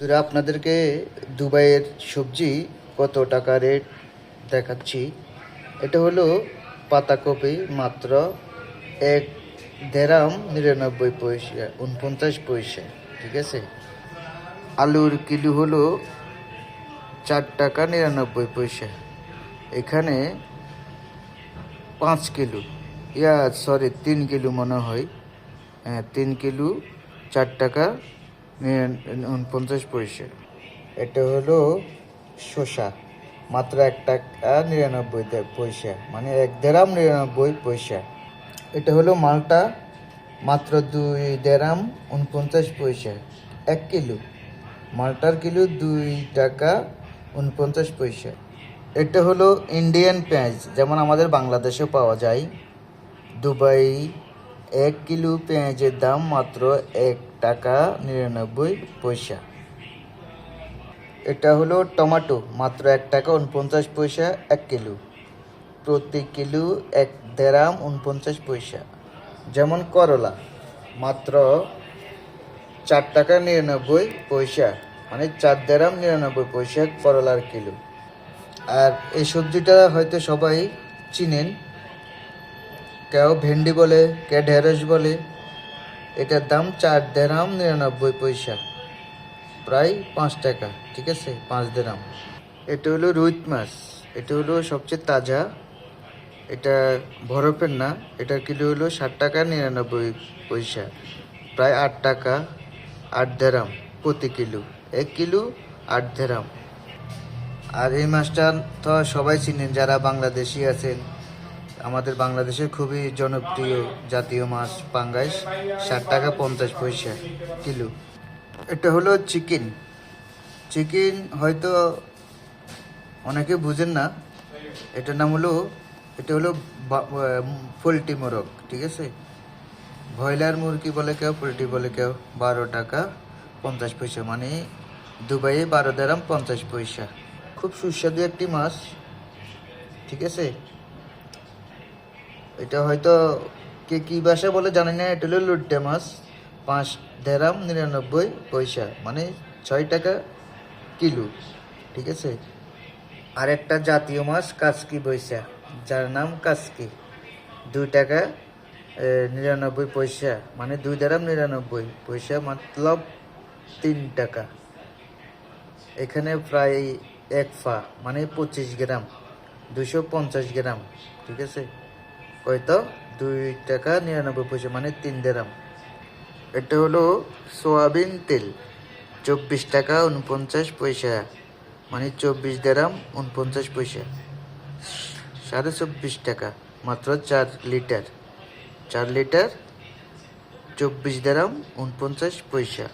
বন্ধুরা আপনাদেরকে দুবাইয়ের সবজি কত টাকা রেট দেখাচ্ছি। এটা হলো পাতাকপি মাত্র এক দেড়াম নিরানব্বই পয়সা, উনপঞ্চাশ পয়সা, ঠিক আছে? আলুর কিলো হলো চার টাকা নিরানব্বই পয়সা। এখানে পাঁচ কিলো, ইয়া সরি তিন কিলো মনে হয়। হ্যাঁ তিন কিলো চার টাকা উনপঞ্চাশ পয়সা এটা হলো শসা, মাত্র এক টাকা নিরানব্বই পয়সা মানে এক দেড়াম নিরানব্বই পয়সা। এটা হলো মালটা, মাত্র দুই দেড়াম উনপঞ্চাশ পয়সা, এক কিলো। মালটার কিলো দুই টাকা উনপঞ্চাশ পয়সা। এটা হলো ইন্ডিয়ান পেঁয়াজ, যেমন আমাদের বাংলাদেশেও পাওয়া যায়। দুবাই এক কিলো পেঁয়াজের দাম মাত্র এক টাকা নিরানব্বই পয়সা। এটা হলো টমেটো, মাত্র এক টাকা উনপঞ্চাশ পয়সা এক কিলো। প্রতি কিলো এক দেড়াম উনপঞ্চাশ পয়সা। যেমন করলা, মাত্র চার টাকা নিরানব্বই পয়সা মানে চার দেড়াম নিরানব্বই পয়সা করলার কিলো। আর এই সবজিটা হয়তো সবাই চিনেন, কেউ ভেন্ডি বলে কে ঢেঁড়স বলে। এটার দাম চার দেড়াম নিরানব্বই পয়সা। প্রায় পাঁচ টাকা, ঠিক আছে? পাঁচ দেড়াম এটা হলো রুইত মাছ। এটা হলো সবচেয়ে তাজা। এটা বরফের না এটার কিলো হলো ষাট টাকা নিরানব্বই পয়সা। প্রায় আট টাকা, আট দেড়াম প্রতি কিলো। এক কিলো, আট দেড়াম আর এই মাছটা তো সবাই চিনেন, যারা বাংলাদেশি আছেন। আমাদের বাংলাদেশের খুবই জনপ্রিয় জাতীয় মাছ পাঙ্গাস ষাট টাকা পঞ্চাশ পয়সা কিলো। এটা হলো চিকেন। চিকেন হয়তো অনেকে বুঝেন না। এটার নাম হলো, এটা হলো পোলট্রি মোরগ, ঠিক আছে? ব্রয়লার মুরগি বলে কেউ, পোলট্রি বলে কেউ, বারো টাকা পঞ্চাশ পয়সা। মানে দুবাইয়ে বারো দেরাম পঞ্চাশ পয়সা। খুব সুস্বাদু একটি মাছ, ঠিক আছে? এটা হয়তো কে কি ভাষা বলে জানি না, এটা হলো লুড্ডে মাছ, পাঁচ দেরাম, নিরানব্বই পয়সা মানে ছয় টাকা কিলো, ঠিক আছে? আর একটা জাতীয় মাছ কাসকি বৈশা যার নাম কাসকি দুই টাকা নিরানব্বই পয়সা মানে দুই দেরাম, নিরানব্বই পয়সা, মতলব তিন টাকা। এখানে প্রায় এক ফা মানে পঁচিশ গ্রাম, দুশো পঞ্চাশ গ্রাম, ঠিক আছে? হয়তো দুই টাকা নিরানব্বই পয়সা মানে তিন দেরাম। এটা হলো সোয়াবিন তেল, চব্বিশ টাকা উনপঞ্চাশ পয়সা। মানে চব্বিশ দেরাম উনপঞ্চাশ পয়সা। সাড়ে চব্বিশ টাকা, মাত্র চার লিটার। চার লিটার চব্বিশ দেরাম উনপঞ্চাশ পয়সা।